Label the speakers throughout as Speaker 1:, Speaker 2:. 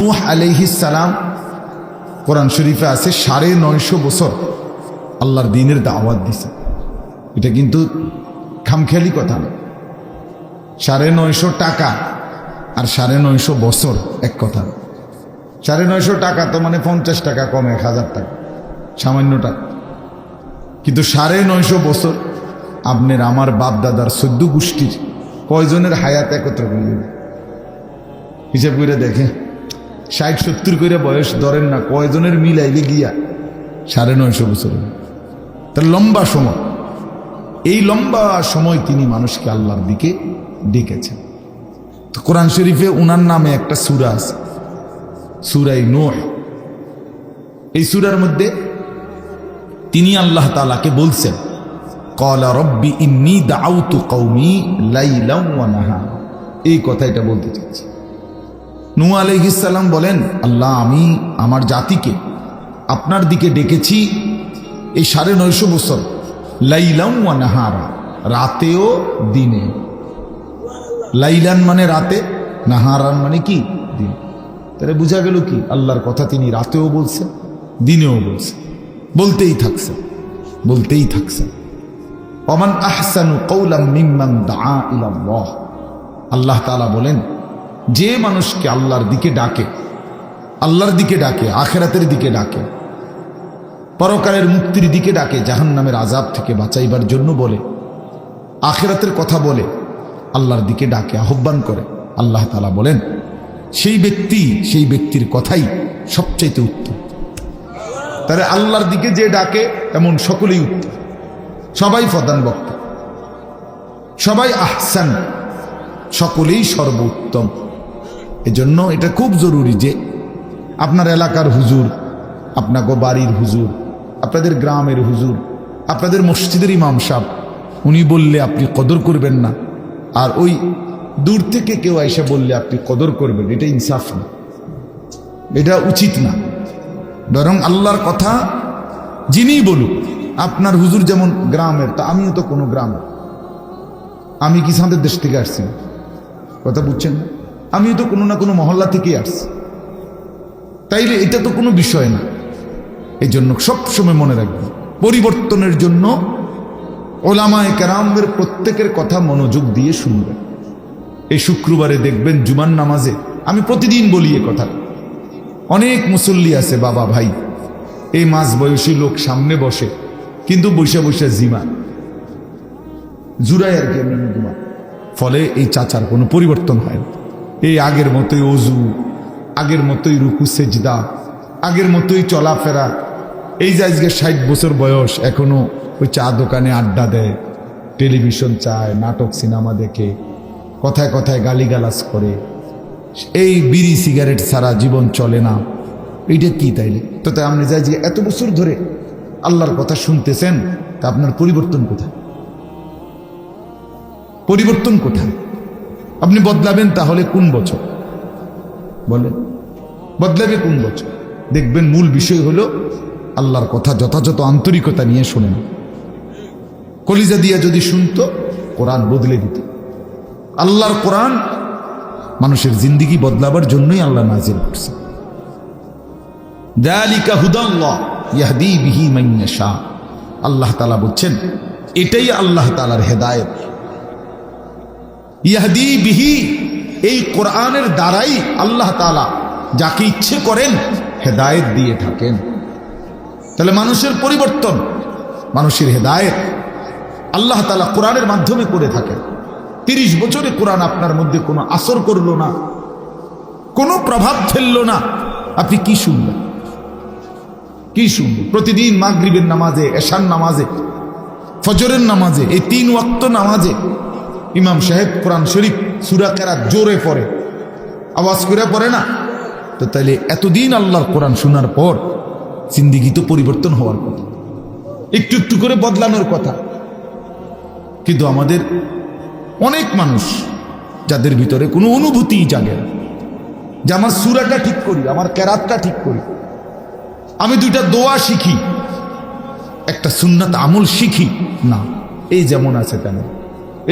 Speaker 1: নূহ সালাম কোরআন শরীফে আছে সাড়ে নয়শো বছর আল্লাহর দিনের দাওয়াত দিছে। এটা কিন্তু খামখেয়ালি কথা না। সাড়ে নয়শো টাকা আর সাড়ে নয়শো বছর এক কথা। সাড়ে নয়শো টাকা তো মানে পঞ্চাশ টাকা কম, এক হাজার টাকা, সামান্য টাকা। কিন্তু সাড়ে নয়শো বছর আপনার আমার বাপ দাদার সদ্য গোষ্ঠীর কয়জনের হায়াত একত্র করলেন হিসাব করে দেখে ষাট সত্তর করে বয়স ধরেন না, কয়জনের মিল আইলে গিয়া? সাড়ে নয়শো বছর তার লম্বা সময়। এই লম্বা সময় তিনি মানুষকে আল্লাহর দিকে ডেকেছেন। তো কোরআন শরীফে উনার নামে একটা সুরা আছে, সুরাই নোহ। এই সুরার মধ্যে তিনি আল্লাহ তালাকে বলছেন কলা রব্বি ইন্নি দাউতু কৌমি লাইলাম। এই কথা এটা বলতে চাচ্ছি। নু আলহিসাল্লাম বলেন, আল্লাহ, আমি আমার জাতিকে আপনার দিকে ডেকেছি এই সাড়ে নয়শো বছর, লাইলাম ওয়া নাহারা, রাতেও দিনে। লাইলান মানে রাতে, নাহারান মানে কি? দিন। তাহলে বোঝা গেল কি? আল্লাহর কথা তিনি রাতেও বলছেন, দিনেও বলছেন। বলতেই থাকছে বলতেই থাকছেন। অমান আহসানু কৌলাম মিম্মান দা ইলাল্লাহ। আল্লাহ তাআলা বলেন যে মানুষকে আল্লাহর দিকে ডাকে, আল্লাহর দিকে ডাকে, আখেরাতের দিকে ডাকে, পরকালের মুক্তির দিকে ডাকে জাহান নামের আজাব থেকে বাঁচাইবার জন্য বলে, আখেরাতের কথা বলে, আল্লাহর দিকে ডাকে, আহ্বান করে, আল্লাহ তালা বলেন, সেই ব্যক্তি সেই ব্যক্তির কথাই সবচাইতে উত্তম। তাহলে আল্লাহর দিকে যে ডাকে, এমন সকলেই উত্তম। সবাই প্রধান বক্তা। সবাই আহসান। সকলেই সর্বোত্তম। এজন্য এটা খুব জরুরি যে আপনার এলাকার হুজুর, আপনাকে বাড়ির হুজুর, আপনাদের গ্রামের হুজুর, আপনাদের মসজিদের ইমাম সাহ উনি বললে আপনি কদর করবেন না। আর ওই দূর থেকে কেউ এসে বললে আপনি কদর করবেন, এটা ইনসাফ না। এটা উচিত না। বরং আল্লাহর কথা যিনি বলুক, আপনার হুজুর যেমন গ্রামের, তা আমিও তো কোনো গ্রামের। আমি কি সাঁদের দেশ থেকে আসছি? কথা বুঝছেন? না? আমিও তো কোনো না কোনো মহল্লা থেকেই আসছি। তাইলে এটা তো কোনো বিষয় না। এই জন্য সবসময় মনে রাখবেন পরিবর্তনের জন্য ওলামায় কেরামদের প্রত্যেকের কথা মনোযোগ দিয়ে শুনবেন। এই শুক্রবারে দেখবেন জুমান নামাজে আমি প্রতিদিন বলি এ কথা। অনেক মুসল্লি আছে, বাবা ভাই। এই মাঝ বয়সী লোক সামনে বসে, কিন্তু বসে বসে জিমা। জুড়াই আর কি ফলে এই চাচার কোনো পরিবর্তন হয় না। এই আগের মতোই অজু, আগের মতোই রুকু, সেজদা, আগের মতোই চলাফেরা। এই যে আজকে ষাট বছর বয়স, এখনও ওই চা দোকানে আড্ডা দেয়, টেলিভিশন চায়, নাটক, সিনেমা দেখে, কথায় কথায় গালিগালাজ করে। এই বিড়ি, সিগারেট ছাড়া জীবন চলে না। এইটা কি তাইলে? তো তাই আপনি যাই যে এত বছর ধরে আল্লাহর কথা শুনতেছেন, তা আপনার পরিবর্তন কোথায়? পরিবর্তন কোথায়? আপনি বদলাবেন তাহলে কোন বছর? বলেন। বদলাবে কোন বছর? দেখবেন মূল বিষয় হলো আল্লাহর কথা যথাযথ আন্তরিকতা নিয়ে শোনেন। কলিজা দিয়া যদি শুনতো, কোরআন বদলে দিত। আল্লাহর কোরআন মানুষের জিন্দিগি বদলাবার জন্যই আল্লাহ নাজিল করছে। আল্লাহ তাআলা বলছেন, এটাই আল্লাহ তাআলার হেদায়েত। ইয়াহদি বিহি, এই কোরআনের দ্বারাই আল্লাহ তাআলা যাকে ইচ্ছে করেন হেদায়েত দিয়ে থাকেন। তাহলে মানুষের পরিবর্তন, মানুষের হেদায়েত আল্লাহ তাআলা কোরআনের মাধ্যমে করে থাকেন। তিরিশ বছরে কোরআন আপনার মধ্যে কোনো আসর করল না, কোনো প্রভাব ফেলল না। আপনি কি শুনবেন? কি শুনবেন? প্রতিদিন মাগরিবের নামাজে এশান নামাজে, ফজরের নামাজে, এই তিন ওয়াক্ত নামাজে ইমাম সাহেব কোরআন শরীফ, সুরা কেরা জোরে পড়ে। আওয়াজ করে পড়ে না? তো তাইলে এতদিন আল্লাহর কোরআন শোনার পর জিন্দিগি তো পরিবর্তন হওয়ার কথা। একটু একটু করে বদলানোর কথা। কিন্তু আমাদের অনেক মানুষ যাদের ভিতরে কোনো অনুভূতিই জাগে না। যে আমার সুরাটা ঠিক করি, আমার ক্যারাতটা ঠিক করি। আমি দুইটা দোয়া শিখি, একটা সুন্নাত আমল শিখি। না, এই যেমন আছে তেমন।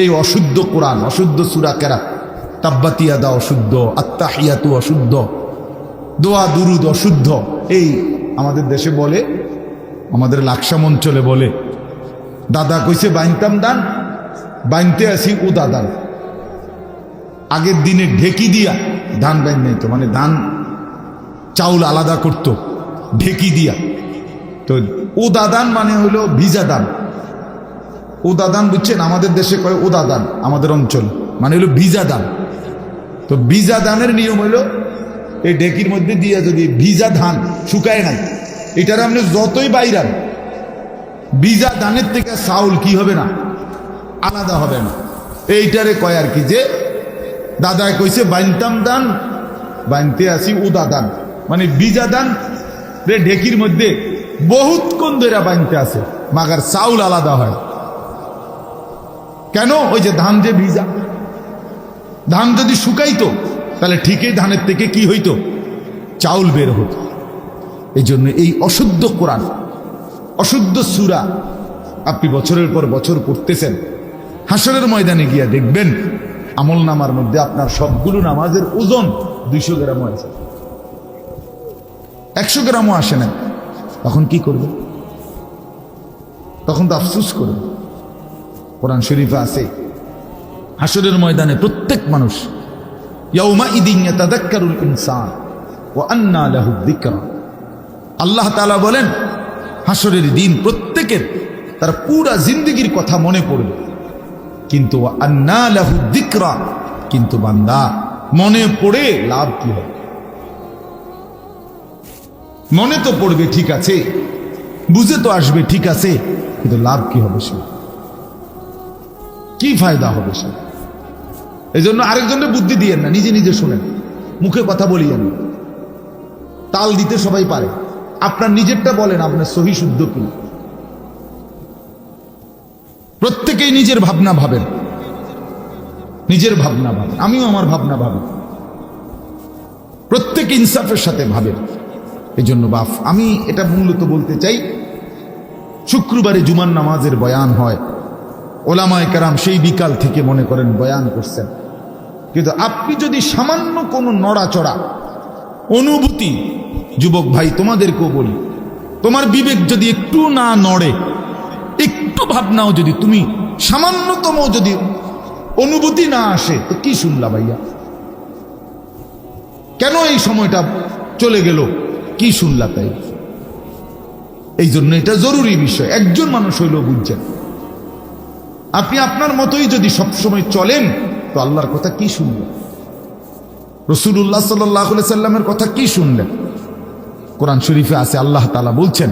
Speaker 1: এই অশুদ্ধ কোরআন, অশুদ্ধ সুরা কেরাত তাব্বাতিয়াদা অশুদ্ধ আত্মাহিয়াতু অশুদ্ধ, দোয়া দুরুদ অশুদ্ধ। এই আমাদের দেশে বলে, আমাদের লাকসাম অঞ্চলে বলে, দাদা কইছে বাইনতাম দান বাইনতে আসি ও দাদান আগের দিনে ঢেকি দিয়া, ধান বাইন নাই তো মানে ধান চাউল আলাদা করতো, ঢেকি দিয়া। তো উদাদান মানে হলো ভিজা দান। উদাদান বুঝছেন? আমাদের দেশে কয় উদাদান? আমাদের অঞ্চল। মানে হলো ভিজা দান তো ভিজা দানের নিয়ম হলো, এই ঢেকির মধ্যে দিয়ে যদি ভিজা ধান শুকায় নাই, এটার আপনি যতই বাইরান, ভিজা ধানের থেকে চাউল কি হবে না? আলাদা হবে না। এইটারে কয় আর কি যে দাদায় কইছে বাইনতাম দান বাইনতে আসি উদা দান মানে বিজা দান রে ঢেকির মধ্যে বহুতক্ষণ ধরে বাইনতে আছে মাগার চাউল আলাদা হয়। কেন? ওই যে ধান যে ভিজা। ধান যদি শুকাইতো, তাহলে ঠিকই ধানের থেকে কি হইতো? চাউল বের হতো। এই জন্য এই অশুদ্ধ কোরআন, অশুদ্ধ সুরা, আপনি বছরের পর বছর পড়তেছেন, হাসরের ময়দানে গিয়া দেখবেন, আমল নামার মধ্যে আপনার সবগুলো নামাজের ওজন দুইশো গ্রামও আছে। একশো গ্রামও আসে না। তখন কি করবে তখন তো আফসুস করবে কোরআন শরীফে আছে। হাসরের ময়দানে প্রত্যেক মানুষ আল্লাহ বলেন হাসরের দিন প্রত্যেকের তার পুরা জিন্দগির কথা মনে পড়বে। কিন্তু কিন্তু বান্দা মনে পড়ে লাভ কি হবে? মনে তো পড়বে, ঠিক আছে। বুঝে তো আসবে, ঠিক আছে, কিন্তু লাভ কি হবে সে কি ফায়দা হবে সে? এই জন্য আরেকজনের বুদ্ধি দিয়েন না, নিজে নিজে শোনেন। মুখে কথা বলিয়েন। তাল দিতে সবাই পারে। আপনার নিজেরটা বলেন, আপনার সহি শুদ্ধ কি? প্রত্যেকেই নিজের ভাবনা ভাবেন। নিজের ভাবনা ভাবেন। আমিও আমার ভাবনা ভাবি। প্রত্যেক ইনসাফের সাথে ভাবেন। এই জন্য বাফ, আমি এটা মূলত বলতে চাই, শুক্রবারে জুমার নামাজের বয়ান হয়। ওলামায় কারাম সেই বিকাল থেকে মনে করেন বয়ান করছেন। কিন্তু আপনি যদি সামান্য কোনো নড়াচড়া, অনুভূতি, যুবক ভাই, তোমাদেরকেও বলি, তোমার বিবেক যদি একটু না নড়ে, একটু ভাবনাও যদি তুমি সামান্যতম যদি অনুভূতি না আসে, তো কি শুনলা ভাইয়া? কেন এই সময়টা চলে গেল? কি শুনলা তাই? এই জন্য এটা জরুরি বিষয়। একজন মানুষ হইলেও বুঝছেন। আপনি আপনার মতোই যদি সবসময় চলেন, তো আল্লাহর কথা কি শুনলেন? রসুল্লাহ সাল্লাহ সাল্লামের কথা কি শুনলেন? কোরআন শরীফে আছে, আল্লাহ তালা বলছেন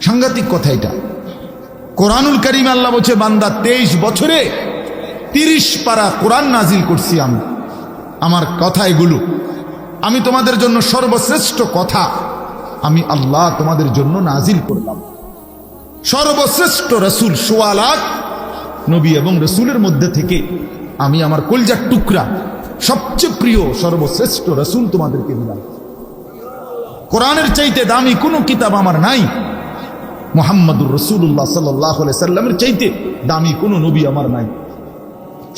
Speaker 1: সাংঘাতিক কথা এটা। কোরআনুল করিম আল্লাহ বলছে, বান্দা তেইশ বছরে তিরিশ পারা কোরআন নাজিল করছি আমি। আমার কথা এগুলো। আমি তোমাদের জন্য সর্বশ্রেষ্ঠ কথা। আমি আল্লাহ তোমাদের জন্য নাজিল করলাম। সর্বশ্রেষ্ঠ রসুল সোয়ালাক নবী এবং রসুলের মধ্যে থেকে আমি আমার কলজার টুকরা, সবচেয়ে প্রিয় সর্বশ্রেষ্ঠ রসুল তোমাদেরকে দিলাম। কোরআনের চাইতে দামি কোনো কিতাব আমার নাই। মোহাম্মদুর রসুল্লাহ সাল্লাহ সাল্লামের চাইতে দামি কোনো নবী আমার নাই।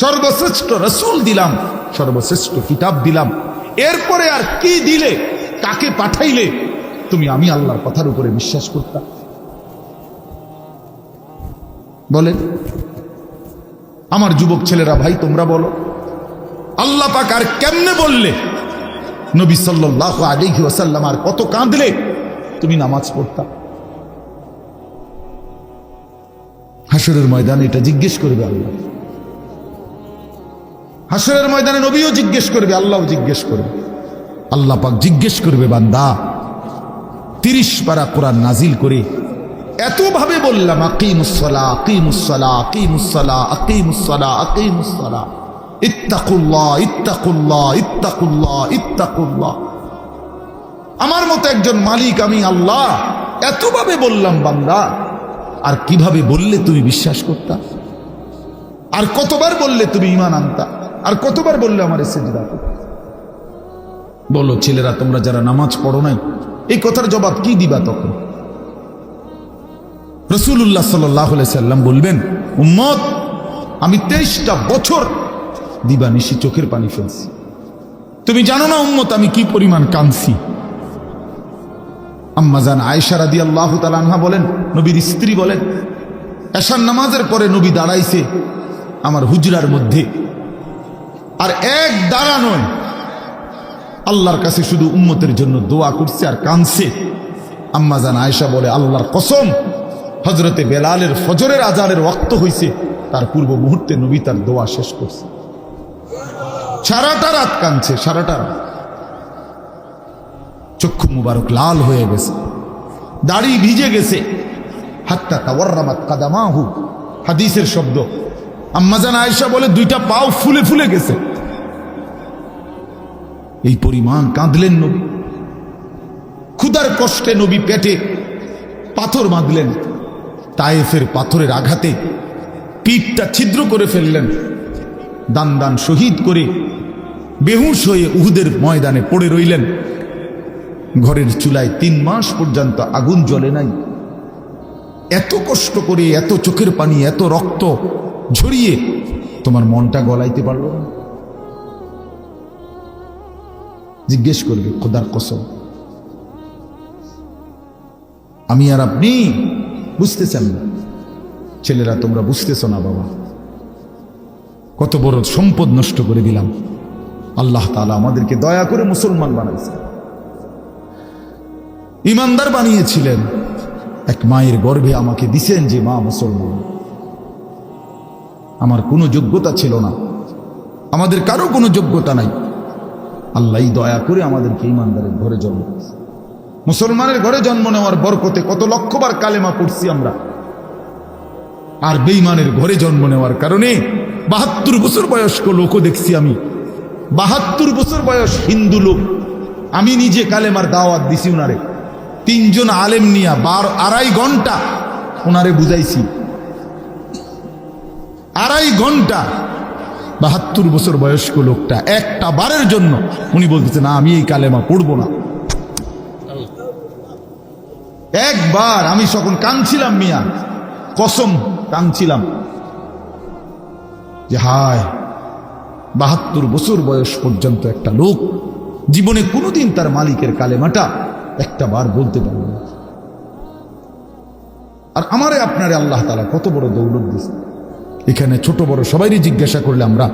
Speaker 1: সর্বশ্রেষ্ঠ রসুল দিলাম, সর্বশ্রেষ্ঠ কিতাব দিলাম। এরপরে আর কি দিলে, কাকে পাঠাইলে, তুমি আমি আল্লাহর কথার উপরে বিশ্বাস করতাম। বলেন, আমার যুবক ছেলেরা, ভাই, তোমরা বলো, আল্লাহ পাক আর কেমনে বললে, নবী সাল্লাহ আলিহি ওয়াসাল্লাম আর কত কাঁদলে, তুমি নামাজ পড়তা? হাসরের ময়দানে এটা জিজ্ঞেস করবে আল্লাহ। হাসরের ময়দানে নবীও জিজ্ঞেস করবে, আল্লাহও জিজ্ঞেস করবে। আল্লাহ পাক জিজ্ঞেস করবে, বান্দা, তিরিশ পারা কোরআন নাজিল করে এতভাবে বললাম আকিমুসলা আকিমুসলা আকিমুসলা আকিমুসলা আকিমুসলা ইত্তাকুল্লাহ ইত্তাকুল্লাহ ইত্তাকুল্লাহ ইত্তাকুল্লাহ। আমার মতো একজন মালিক আমি আল্লাহ, এতভাবে বললাম বান্দা, আর কীভাবে বললে তুমি বিশ্বাস করতা? আর কতবার বললে তুমি ইমান আনতা? আর কতবার বললে আমার সেজদা বলো, ছেলেরা, তোমরা যারা নামাজ পড়ো নাই, এই কথার জবাব কি দিবা তখন? রসুল্লাহ সাল্লাহ সাল্লাম বলবেন, উম্মত, আমি তেইশটা বছর দিবানিশি চোখের পানি ফেলছি। তুমি জানো না উম্মত, আমি কি পরিমাণ কাঁদছি? আম্মাজান আয়েশা রাদি আল্লাহ তালানহা বলেন, নবীর স্ত্রী বলেন, এশার নামাজের পরে নবী দাঁড়াইছে আমার হুজরার মধ্যে। আর এক দাঁড়া নয়, আল্লাহর কাছে শুধু উম্মতের জন্য দোয়া করছে আর কানছে আম্মাজান আয়েশা বলে, আল্লাহর কসম হজরতে বেলালের ফজরের আজানের ওয়াক্ত হইছে, তার পূর্ব মুহূর্তে নবী তার দোয়া শেষ করছে। সারাটা রাত কানছে সারাটা রাত। চক্ষু মুবারক লাল হয়ে গেছে। দাড়ি ভিজে গেছে। হাত্তা তাওয়ার্রামাত কাদামাহু। হাদিসের শব্দ। আম্মাজান আয়েশা বলে, দুইটা পাও ফুলে ফুলে গেছে। এই পরিমাণ কাঁদলেন নবী। ক্ষুদার কষ্টে নবী পেটে পাথর বাঁধলেন। তায়েফের পাথরের আঘাতে পিঠটা ছিদ্র করে ফেললেন। দান দান শহীদ করে বেহুশ হয়ে উহুদের ময়দানে পড়ে রইলেন। ঘরের চুলায় তিন মাস পর্যন্ত আগুন জ্বলে নাই। এত কষ্ট করে, এত চোখের পানি, এত রক্ত ঝরিয়ে তোমার মনটা গলাইতে পারল না। জিজ্ঞেস করবে, খোদার কসম, আমি আর আপনি বুঝতেছেন? না ছেলেরা, তোমরা বুঝতেছ না, বাবা। কত বড় সম্পদ নষ্ট করে দিলাম। আল্লাহ তালা আমাদেরকে দয়া করে মুসলমান বানাইছে। ইমানদার বানিয়েছিলেন। এক মায়ের গর্ভে আমাকে দিছেন যে, মা, মুসলমান, আমার কোনো যোগ্যতা ছিল না। আমাদের কারও কোনো যোগ্যতা নাই। আল্লাহ দয়া করে আমাদেরকে ইমানদারের ঘরে জন্ম দিয়েছে। মুসলমানের ঘরে জন্ম নেওয়ার বরকতে কত লক্ষবার কালেমা পড়ছি আমরা। আর বেইমানের ঘরে জন্ম নেওয়ার কারণে বাহাত্তর বছর বয়স্ক লোকও দেখছি আমি। বাহাত্তর বছর বয়স হিন্দু লোক। আমি নিজে কালেমার দাওয়াত দিছি উনারে। তিনজন আলেম নিয়া বার আড়াই ঘণ্টা ওনারে বুঝাইছি। আড়াই ঘণ্টা বাহাত্তর বছর বয়স্ক লোকটা একটা বারের জন্য উনি বলতেছে, না, আমি এই কালেমা পড়ব না। একবার আমি সকল কাঁদছিলাম মিয়া, কসম কাঁদছিলাম যে হায়, বাহাত্তর বছর বয়স পর্যন্ত একটা লোক জীবনে কোনোদিন তার মালিকের কালেমাটা একটা বার বলতে পারবে না। আর আমারে আপনারে আল্লাহ তালা কত বড় দৌলত দিছে এখানে ছোট বড় সবাইরই জিজ্ঞাসা করলে আমরা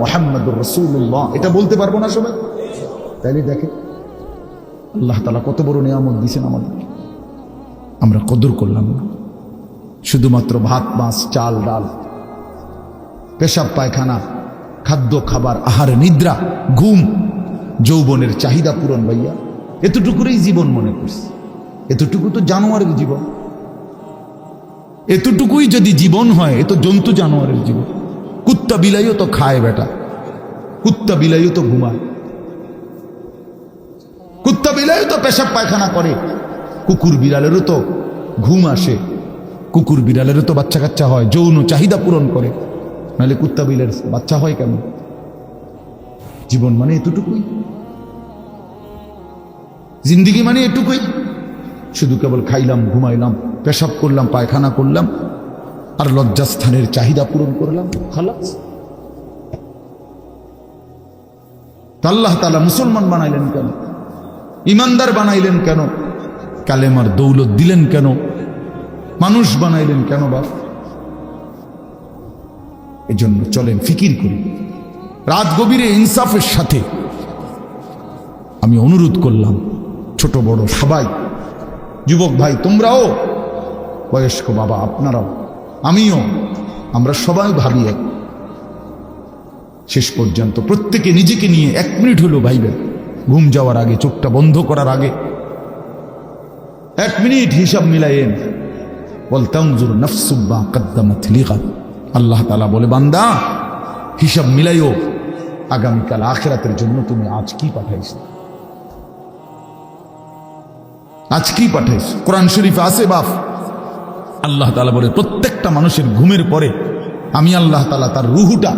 Speaker 1: মুহাম্মাদুর রাসূলুল্লাহ। এটা বলতে পারব না সবাই? তাইলে দেখে আল্লাহ তালা কত বড় নিয়ামত দিয়েছেন আমাদের। আমরা কদর করলাম না। শুধুমাত্র ভাত, মাছ, চাল, ডাল, পেশাব, পায়খানা, খাদ্য, খাবার, আহার, নিদ্রা, ঘুম, যৌবনের চাহিদা পূরণ ভাইয়া, এতটুকুরই জীবন মনে করছি। এতটুকু তো জানোয়ারের জীবন। এতটুকুই যদি জীবন হয়, এ তো জন্তু জানোয়ারের জীবন। কুত্তা বিলাইও তো খায় বেটা। কুত্তা বিলাইও তো ঘুমায়। কুত্তা বিলাইও তো পেশাব পায়খানা করে। কুকুর বিড়ালেরও তো ঘুম আসে। কুকুর বিড়ালেরও তো বাচ্চা কাচ্চা হয়, যৌন চাহিদা পূরণ করে। নাহলে কুত্তা বিলের বাচ্চা হয় কেন জীবন মানে এতটুকুই। জিন্দিগি মানে এটুকুই। শুধু কেবল খাইলাম, ঘুমাইলাম, পেশাব করলাম, পায়খানা করলাম, আর লজ্জাস্থানের চাহিদা পূরণ করলাম, খালাস। আল্লাহ তালা মুসলমান বানাইলেন কেন? ইমানদার বানাইলেন কেন? কালেমার দৌলত দিলেন কেন? মানুষ বানাইলেন কেন বা এজন্য চলেন, ফিকির করি। রাত গভীরে ইনসাফের সাথে আমি অনুরোধ করলাম, ছোট বড় সবাই, যুবক ভাই, তোমরাও, বয়স্ক বাবা, আপনারাও, আমিও, আমরা সবাই ভাবি শেষ পর্যন্ত প্রত্যেকে নিজেকে নিয়ে এক মিনিট হলো ভাইবেন। ঘুম যাওয়ার আগে, চোখটা বন্ধ করার আগে। এক মিনিট হিসাব মিলাইয়েন বলতাম জুর নফসুব্বা আল্লাহ তালা বলে, বান্দা, হিসাব মিলাইও। আগামীকাল আখেরাতের জন্য তুমি আজ কি পাঠাইছ? আজ কি কোরআন শরীফ আছে বাপ। আল্লাহ তালা বলে, প্রত্যেকটা মানুষের ঘুমের পরে আমি আল্লাহ তালা তার রুহুটা,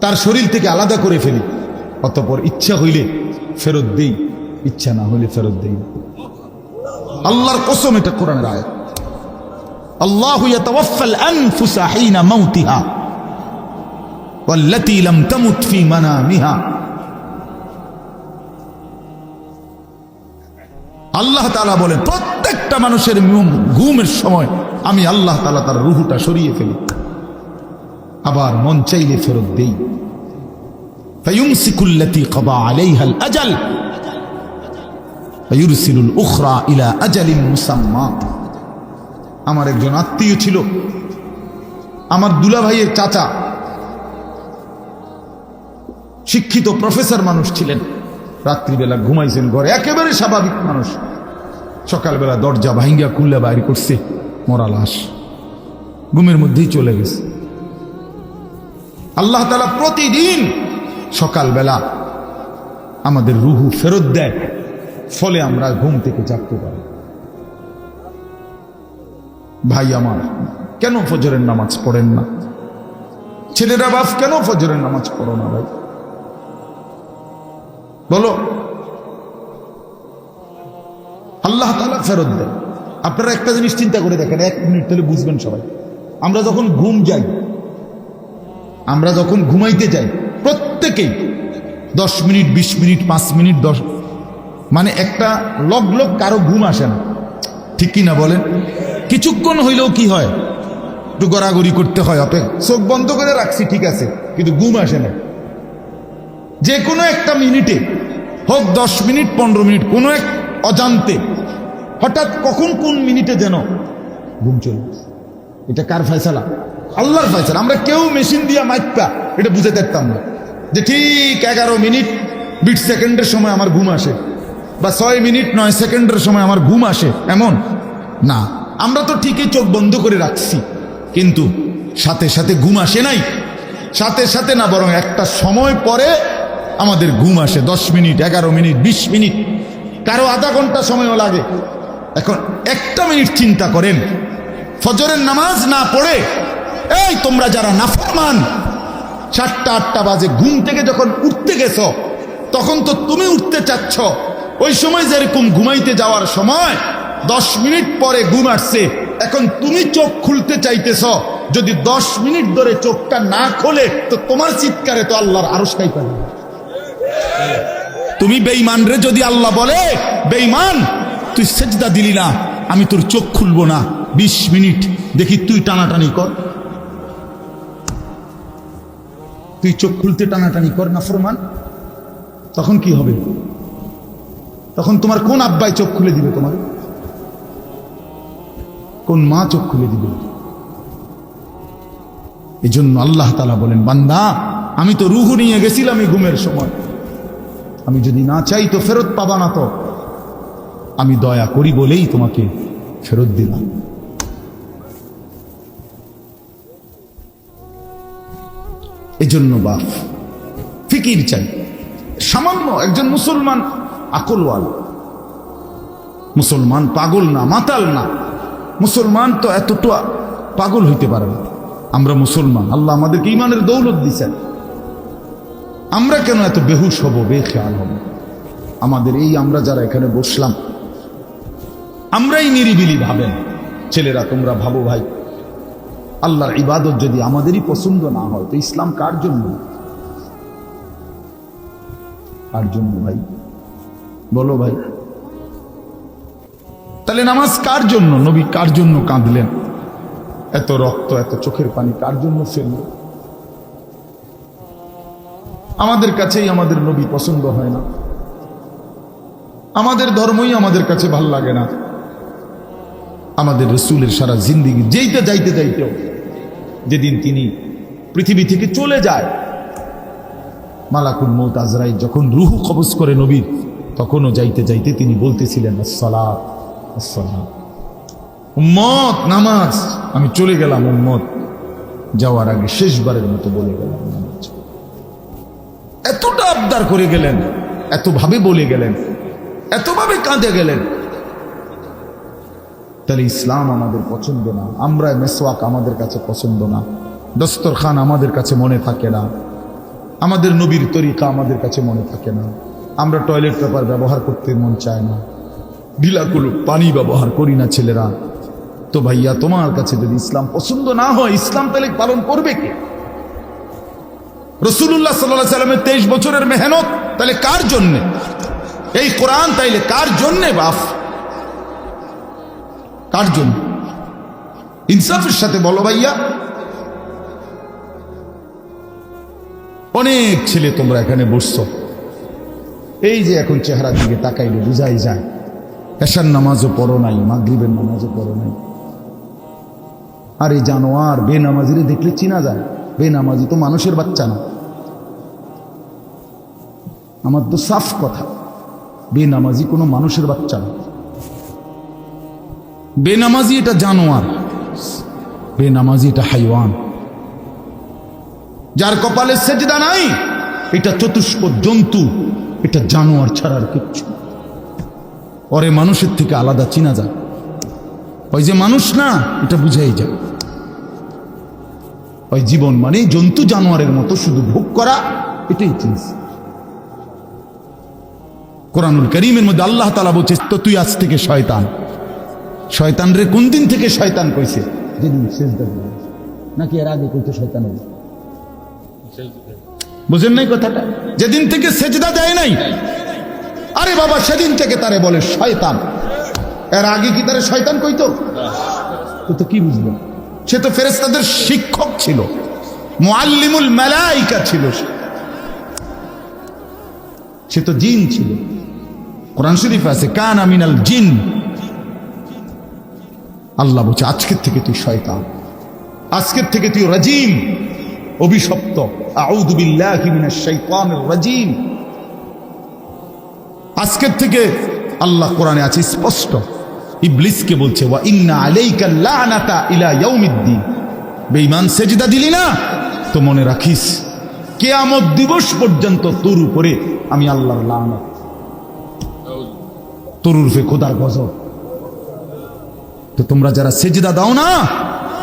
Speaker 1: তার শরীর থেকে আলাদা করে ফেলি। অতপর ইচ্ছা হইলে ফেরত দেই, ইচ্ছা না হইলে ফেরত দেই। আল্লাহর কসম এটা কোরআনের আয়াত। আল্লাহ ইয়াতাওয়াফাল আনফুসা হিনা মাউতিহা, ওয়াল্লাতী লাম তামুত ফি মানামিহা। আল্লাহ বলেন, প্রত্যেকটা মানুষের ঘুমের সময় আমি আল্লাহ তাআলা তার রুহটা সরিয়ে ফেলি। আবার মন চাইলে ফেরত দেই। ফয়ুমসিকুল্লতি কবা আলাইহাল আজাল উখরা ইলা আজালিন মুসাম্মা আমার একজন আত্মীয় ছিল। আমার দুলাভাইয়ের চাচা। শিক্ষিত প্রফেসর মানুষ ছিলেন। রাত্রিবেলা ঘুমাইছেন ঘরে। একেবারে স্বাভাবিক মানুষ। সকালবেলা দরজা ভাঙ্গা খুললে বাইর করছে। মরা লাশ ঘুমের মধ্যেই চলে গেছে। আল্লাহ তালা প্রতিদিন সকালবেলা আমাদের রুহু ফেরত দেয়, ফলে আমরা ঘুম থেকে জাগতে পারি। ভাই আমার, কেন ফজরের নামাজ পড়েন না? ছেলেরা বাপ, কেন ফজরের নামাজ পড়ো না ভাই? বলো। আল্লাহ তালা ফেরত দেয় আপনারা একটা জিনিস চিন্তা করে দেখেন, এক মিনিট তাহলে বুঝবেন সবাই। আমরা যখন ঘুম যাই, আমরা যখন ঘুমাইতে যাই প্রত্যেকেই দশ মিনিট, বিশ মিনিট, পাঁচ মিনিট, দশ মানে একটা লগ লগ কারও ঘুম আসে না। ঠিক কি না বলেন? কিছুক্ষণ হইলেও কি হয়? একটু গড়াগড়ি করতে হয় অপেক চোখ বন্ধ করে রাখছি, ঠিক আছে, কিন্তু ঘুম আসে না। যে কোনো একটা মিনিটে, হোক দশ মিনিট, পনেরো মিনিট, কোনো এক অজান্তে, হঠাৎ কখন কোন মিনিটে যেন ঘুম চলে এটা কার ফয়সালা? আল্লাহর ফয়সালা। আমরা কেউ মেশিন দিয়া মাইপা এটা বুঝে দেখতাম না। যে ঠিক এগারো মিনিট বিট সেকেন্ডের সময় আমার ঘুম আসে। বা ছয় মিনিট নয় সেকেন্ডের সময় আমার ঘুম আসে। এমন? না। আমরা তো ঠিকই চোখ বন্ধ করে রাখছি। কিন্তু সাথে সাথে ঘুম আসে নাই। সাথে সাথে না, বরং একটা সময় পরে আমাদের ঘুম আসে। দশ মিনিট, এগারো মিনিট, বিশ মিনিট। কারও আধা ঘণ্টা সময়ও লাগে। এখন একটা মিনিট চিন্তা করেন। ফজরের নামাজ না পড়ে? এই তোমরা যারা নাফরমান সাতটা আটটা বাজে। ঘুম থেকে যখন উঠতে গেছ, তখন তো তুমি উঠতে চাচ্ছ। ওই সময় যেরকম ঘুমাইতে যাওয়ার সময়, দশ মিনিট পরে ঘুম আসছে। এখন তুমি চোখ খুলতে চাইতেছ। যদি দশ মিনিট ধরে চোখটা না খোলে, তো তোমার চিৎকারে তো আল্লাহর আরসটাই পাবে। তুমি বেইমান রে, যদি আল্লাহ বলে, বেঈমান, তুই সেজদা দিলি না, আমি তোর চোখ খুলবো না। বিশ মিনিট, দেখি তুই টানাটানি কর। তুই চোখ খুলতে টানাটানি কর না ফরমান। তখন কি হবে? তখন তোমার কোন আব্বাই চোখ খুলে দিবে তোমার? কোন মা চোখ খুলে দিবে? এই জন্য আল্লাহ তালা বলেন, বান্দা, আমি তো রুহু নিয়ে গেছিলাম এই ঘুমের সময়। আমি যদি না চাই তো ফেরত পাবা না তো। আমি দয়া করি বলেই তোমাকে ফেরত দিলাম। এজন্য বাপ ফিকির চাই। সামান্য একজন মুসলমান আকলওয়াল। মুসলমান পাগল না, মাতাল না। মুসলমান তো এতটা পাগল হইতে পারে না। আমরা মুসলমান, আল্লাহ আমাদেরকে ইমানের দৌলত দিছেন। আমরা কেন এত বেহুশ হব, বেখেয়াল হব? আমাদের এই আমরা যারা এখানে বসলাম, আমরাই নিরিবিলি ভাবেন। ছেলেরা, তোমরা ভাবো ভাই আল্লাহর ইবাদত যদি আমাদেরই পছন্দ না হয়, তো ইসলাম কার জন্য? কার জন্য ভাই? বলো ভাই। তাহলে নামাজ কার জন্য? নবী কার জন্য কাঁদলেন? এত রক্ত, এত চোখের পানি কার জন্য ফেলল? আমাদের কাছেই আমাদের নবী পছন্দ হয় না। আমাদের ধর্মই আমাদের কাছে ভালো লাগে না। আমাদের রসুলের সারা জিন্দিগি যেইতে যাইতে যাইতেও যেদিন তিনি পৃথিবী থেকে চলে যায়। মালাকুল মৌত আজরাই যখন রুহু কবজ করে নবীর, তখনও যাইতে যাইতে তিনি বলতেছিলেন, আসসালাত আসসালাম নামাজ। আমি চলে গেলাম, উম্মত। যাওয়ার আগে শেষবারের মতো বলে গেলাম, নামাজ। এতটা আবদার করে গেলেন, এতভাবে বলে গেলেন, এতভাবে কাঁদে গেলেন। তাহলে ইসলাম আমাদের পছন্দ না, আমরা মেসওয়াক আমাদের কাছে পছন্দ না, দস্তরখান আমাদের কাছে মনে থাকে না, আমাদের নবীর তরিকা আমাদের কাছে মনে থাকে না, আমরা টয়লেট পেপার ব্যবহার করতে মন চায় না ঢিলাকুলো পানি ব্যবহার করি না ছেলেরা। তো ভাইয়া, তোমার কাছে যদি ইসলাম পছন্দ না হয়, ইসলাম তাহলে পালন করবে কে? রসুল্লাহ সাল্লাহ সাল্লামের তেইশ বছরের মেহনত তাহলে কার জন্যে? এই কোরআন তাইলে কার জন্যে বাপ কার জন্য? ইনসাফের সাথে বলো ভাইয়া। অনেক ছেলে তোমরা এখানে বসছো। এই যে এখন চেহারার দিকে তাকাইলে বুঝাই যায়। এশার নামাজও পড়ো নাই, মাগরিবের নামাজও পড়ো নাই। আর এই জানোয়ার, বেনামাজিরে দেখলে চিনা যায়। বেনামাজি তো মানুষের বাচ্চা না। আমার তো সাফ কথা, বেনামাজি কোনো মানুষের বাচ্চা না। বেনামাজি এটা জানোয়ার। বেনামাজি এটা হাইওয়ান। যার কপালে সেজদা নাই, এটা চতুষ্প জন্তু, এটা জানোয়ার ছাড়ার কিচ্ছু। ওরে মানুষের থেকে আলাদা চিনা যায়। ওই যে মানুষ না, এটা বুঝাই যায়। ওই জীবন মানে জন্তু জানোয়ারের মতো শুধু ভোগ করা, এটাই চিনছে কোরআনুল করিমের মধ্যে আল্লাহ তালা বলছে, তো তুই আজ থেকে শয়তান। শয়তান রে কোন দিন থেকে শয়তান কইছে? যেদিন সেজদা দিল। নাকি এর আগে কইতো শয়তান হবে? বুঝেন নাই কথাটা? যেদিন থেকে সেজদা দেয় নাই। আরে বাবা, সেদিন থেকে তারে বলে শয়তান। এর আগে কি তারে শয়তান কইতো? তো তো কি বুঝলো? সে তো ফেরেস্তাদের শিক্ষক ছিল। মুআল্লিমুল মালাইকা ছিল। সে। তো জিন ছিল। কোরআন শরীফ আছে, কান আমিনাল জিন। আল্লাহ বলছে, আজকের থেকে তুই শয়তান। আজকের থেকে তুই রাজিম। অভিশপ্ত। আজকের থেকে আল্লাহ কোরআনে আছে স্পষ্ট। ইবলিসকে বলছে, ওয়া ইন্না আলাইকা সেজদা দিলি না, তো মনে রাখিস, কেয়ামত দিবস পর্যন্ত তোর উপরে আমি আল্লাহর লানত। তোর উর্ফে খোদার গজব। তো তোমরা যারা সেজদা দাও না,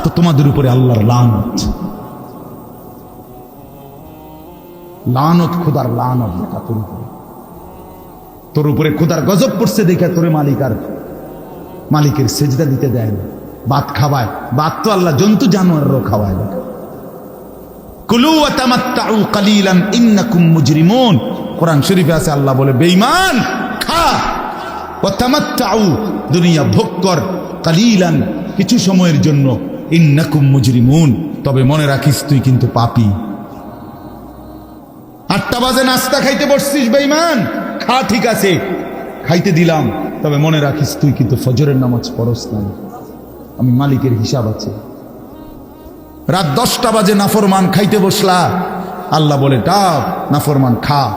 Speaker 1: তো তোমাদের উপরে আল্লাহর লানত। লানত লানত লেখা তোর উপরে তোর উপরে গজব পড়ছে দেখে মালিকের সেজদা দিতে দেয় না। খাওয়ায়, ভাত তো আল্লাহ জন্তু জানোয়ারও খাওয়ায় কোরআন শরীফে আছে, আল্লাহ বলে, বেঈমান, খা। দুনিয়া ভোগ কর কালিলান, কিছু সময়ের জন্য। ইন্নাকুম মুজরিমুন, তবে মনে রাখিস তুই কিন্তু পাপি। আটটা বাজে নাস্তা খাইতে বসছিস বেঈমান? খা, ঠিক আছে। খাইতে দিলাম, তবে মনে রাখিস তুই কিন্তু ফজরের নামাজ পড়স না। আমি মালিকের হিসাব আছে। রাত দশটা বাজে নাফরমান খাইতে বসলা। আল্লাহ বলে টাপ নাফরমান খা।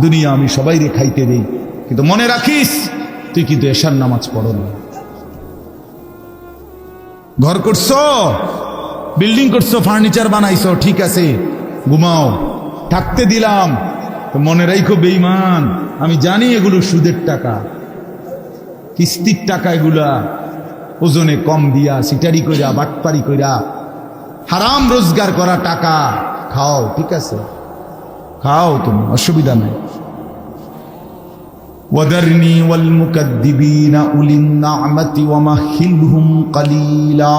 Speaker 1: দুনিয়া আমি সবাইরে খাইতে দেই। কিন্তু মনে রাখিস তুই কিন্তু এশার নামাজ পড়ো না ঘর করছ? বিল্ডিং করছ, ফার্নিচার বানাইছো, ঠিক আছে। ঘুমাও। থাকতে দিলাম। মনে রাইখো বেইমান আমি জানি এগুলো সুদের টাকা। কিস্তির টাকা এগুলা। ওজনে কম দিয়া, সিটারি কইরা, বাটপারি কইরা। হারাম রোজগার করা টাকা। খাও, ঠিক আছে। খাও তুমি, অসুবিধা নাই। وذرني والمكذبين أولي النعمة ومهلهم قليلا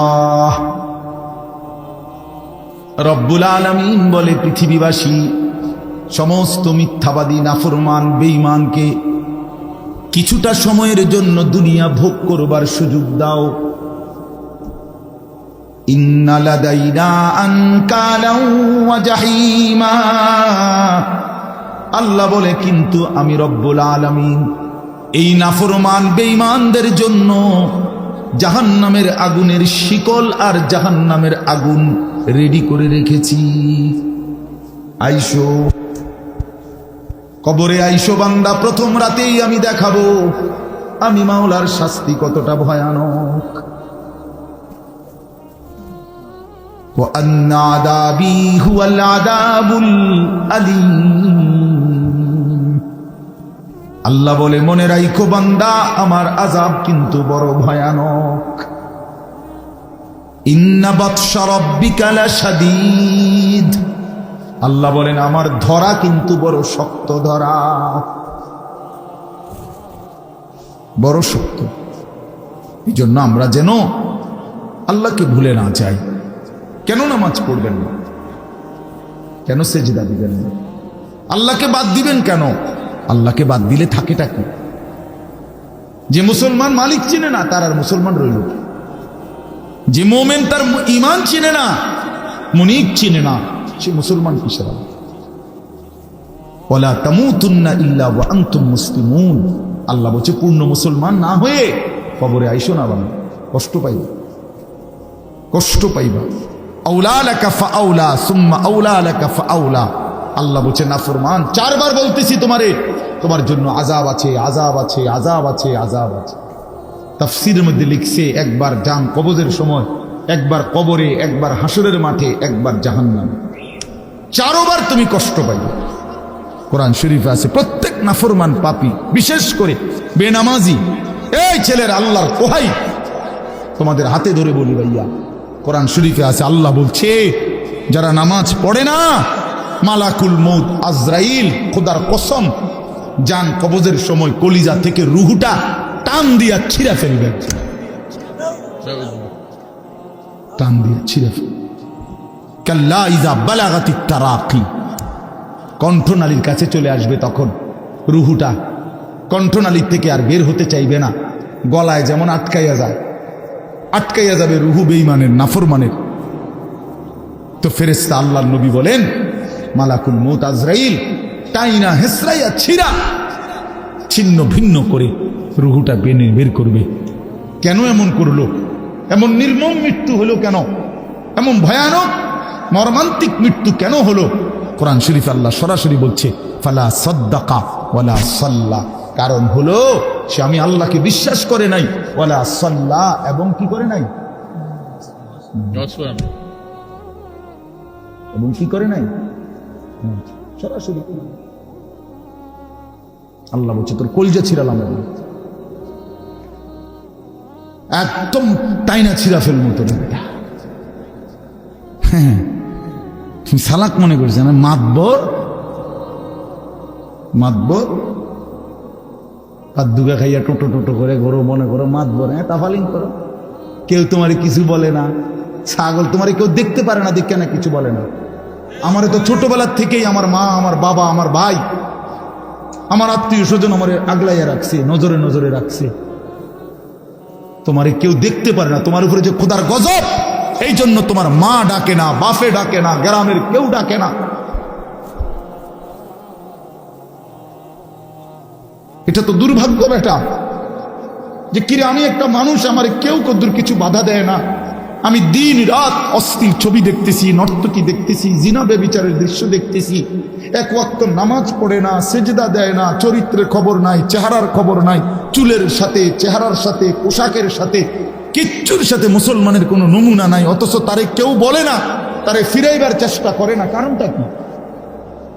Speaker 1: রব্বুল আলমিন বলে পৃথিবীবাসী সমস্ত মিথ্যাবাদী নাফরমান বেঈমানকে কিছুটা সময়ের জন্য দুনিয়া ভোগ করবার সুযোগ দাও ইন্নালাদাইনা আনকালাও ওয়া জাহিমা আল্লাহ বলে, কিন্তু আমি রব্বুল আলমিন এই নাফরমান বেঈমানদের জন্য জাহান্নামের আগুনের শিকল আর জাহান্নামের আগুন রেডি করে রেখেছি। আইসো, কবরে আইসো বান্দা, প্রথম রাতেই আমি দেখাবো, আমি মাওলার শাস্তি কতটা ভয়ানক। আদাবি হুয়াল আদাবুল আলী আল্লাহ বলে, মনে রাইখো বান্দা, আমার আজাব কিন্তু বড় ভয়ানক। আল্লাহ বলেন, আমার ধরা কিন্তু বড় শক্ত ধরা। বড় শক্ত। এই জন্য আমরা যেন আল্লাহকে ভুলে না যাই। কেন নামাজ পড়বেন না? কেন সেজদা দিবেন না? আল্লাহকে বাদ দিবেন কেন? আল্লাহকে বাদ দিলে থাকেটা কি? যে মুসলমান মালিক চিনে না, তার আর মুসলমান রইল যে মোমেন তার ইমান চিনে না মনিক চিনে না, সে মুসলমান কিসের? ওলা তামুতুন্না ইল্লা ওয়া আনতুম মুসলিমুন। আল্লাহ বলছে, পূর্ণ মুসলমান না হয়ে কবরে আইসো না বাবা কষ্ট পাইবা। কষ্ট পাইবা। আউলা লাকা ফাআউলা, সুম্মা আউলা লাকা ফাআউলা। আল্লাহ বলছে নাফরমান চারবার বলতেছি তোমারে, তোমার জন্য আজাব আছে আজাব আছে আজাব আছে আজাব আছে। তাফসিরের মধ্যে লিখছে, একবার জান কবজের সময়, একবার কবরে, একবার হাসরের মাঠে, একবার জাহান্নাম। চারোবার তুমি কষ্ট পাইবে কোরআন শরীফে আছে, প্রত্যেক নাফরমান পাপি, বিশেষ করে বেনামাজি, এই ছেলের আল্লাহর কোহাই তোমাদের হাতে ধরে বলি ভাইয়া। কোরআন শরীফে আছে, আল্লাহ বলছে, যারা নামাজ পড়ে না মালাকুল মৌত আজরাইল, খোদার কসম যান কবজের সময় কলিজা থেকে রুহুটা টান দিয়া ছিঁড়া ফেলবে। টান দিয়া ছিঁড়া ফেলবে। কাল্লা ইজা বালাগাতি তারাকি। কণ্ঠনালীর কাছে চলে আসবে তখন রুহুটা। কণ্ঠনালীর থেকে আর বের হতে চাইবে না। গলায় যেমন আটকাইয়া যায়, আটকাইয়া যাবে রুহু বেইমানের নাফরমানের। তো ফেরেস্তা আল্লাহ নবী বলেন মালাকুল মৌত আজরাইল টাইনা হেসরাইয়া ছিরা ছিন্ন ভিন্ন করে রুহুটা বেনে বের করবে। কেন এমন করল? এমন নির্মম মৃত্যু হলো কেন? এমন ভয়ানক মর্মান্তিক মৃত্যু কেন হলো? কোরআন শরীফ আল্লাহ সরাসরি বলছে ফালা সদ্দাকা ওয়ালা সাল্লা। কারণ হলো সে আমি আল্লাহকে বিশ্বাস করে নাই ওয়ালা সাল্লা এবং কি করে নাই? এবং কি করে নাই? সরাসরি আল্লাহ বলছে, তোর কলজা ছিড়ালাম একদম টাইনা ছিঁড়া ফেলব তোর হ্যাঁ সালাক মনে করছে না? মাতবর মাতবর আর দুগা খাইয়া টোটো টোটো করে গরো মনে করো মাতবর হ্যাঁ তাফালিং করো। কেউ তোমার কিছু বলে না। ছাগল তোমার কেউ দেখতে পারে না, দেখে না কিছু বলে না। আমার তো ছোটবেলার থেকেই আমার মা, আমার বাবা, আমার ভাই, আমার আত্মীয় স্বজন আমার আগলাইয়া রাখছে, নজরে নজরে রাখছে। তোমারে কেউ দেখতে পারে না, তোমার উপরে যে খোদার গজব, এই জন্য তোমার মা ডাকে না, বাপে ডাকে না, গ্রামের কেউ ডাকে না। এটা তো দুর্ভাগ্য, বেটা। যে কিরে আমি একটা মানুষ আমার কেউ কদ্দুর কিছু বাধা দেয় না। আমি দিন রাত অস্থির ছবি দেখতেছি, নর্তকী দেখতেছি জিনাবে বিচারের দৃশ্য দেখতেছি। এক ওয়াক্ত নামাজ পড়ে না, সেজদা দেয় না, চরিত্রের খবর নাই, চেহারার খবর নাই, চুলের সাথে, চেহারার সাথে, পোশাকের সাথে, কিচ্ছুর সাথে মুসলমানের কোনো নমুনা নাই, অথচ তারে কেউ বলে না, তারে ফিরাইবার চেষ্টা করে না, কারণটা কি?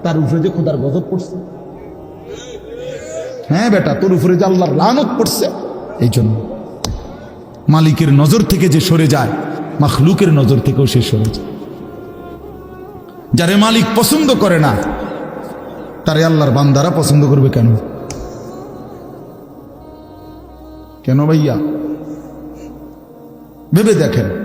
Speaker 1: তার উপরে যে খোদার গজব পড়ছে। হ্যাঁ বেটা, তোর উপরে যে আল্লাহর লানত পড়ছে এই জন্য মালিকের নজর থেকে যে সরে যায় মাখলুকের নজর থেকেও শেষ হয়ে যায় যারে মালিক পছন্দ করে না, তারে আল্লাহর বান্দারা পছন্দ করবে কেন? কেন ভাইয়া? ভেবে দেখেন।